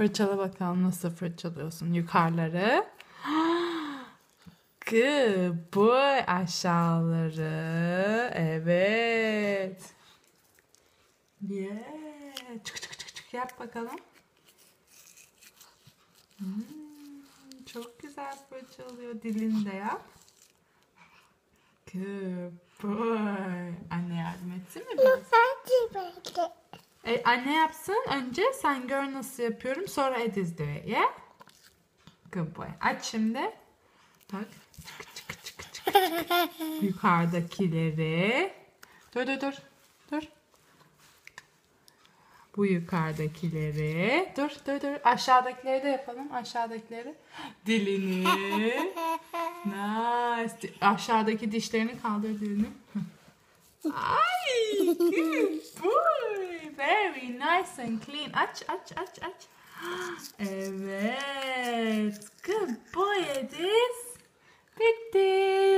Fırçala bakalım nasıl fırçalıyorsun yukarıları. Good boy aşağıları. Evet. Yeah. Çık çık çık çık yap bakalım. Hmm, çok güzel fırçalıyor. Dilini de yap. Good boy. Anne yardım etsin mi biraz? E, anne yapsın önce sen gör nasıl yapıyorum sonra Ediz de yeah? Good boy. Aç şimdi. Bak. Çık çık çık çık. Yukarıdakileri. Dur dur dur. Dur. Bu yukarıdakileri. Dur dur dur. Aşağıdakileri de yapalım. Aşağıdakileri. Dilini. Nice. Aşağıdaki dişlerini kaldır dilini. Ay, nice and clean. Aç aç aç aç. evet. Good boy Edis. Bitti.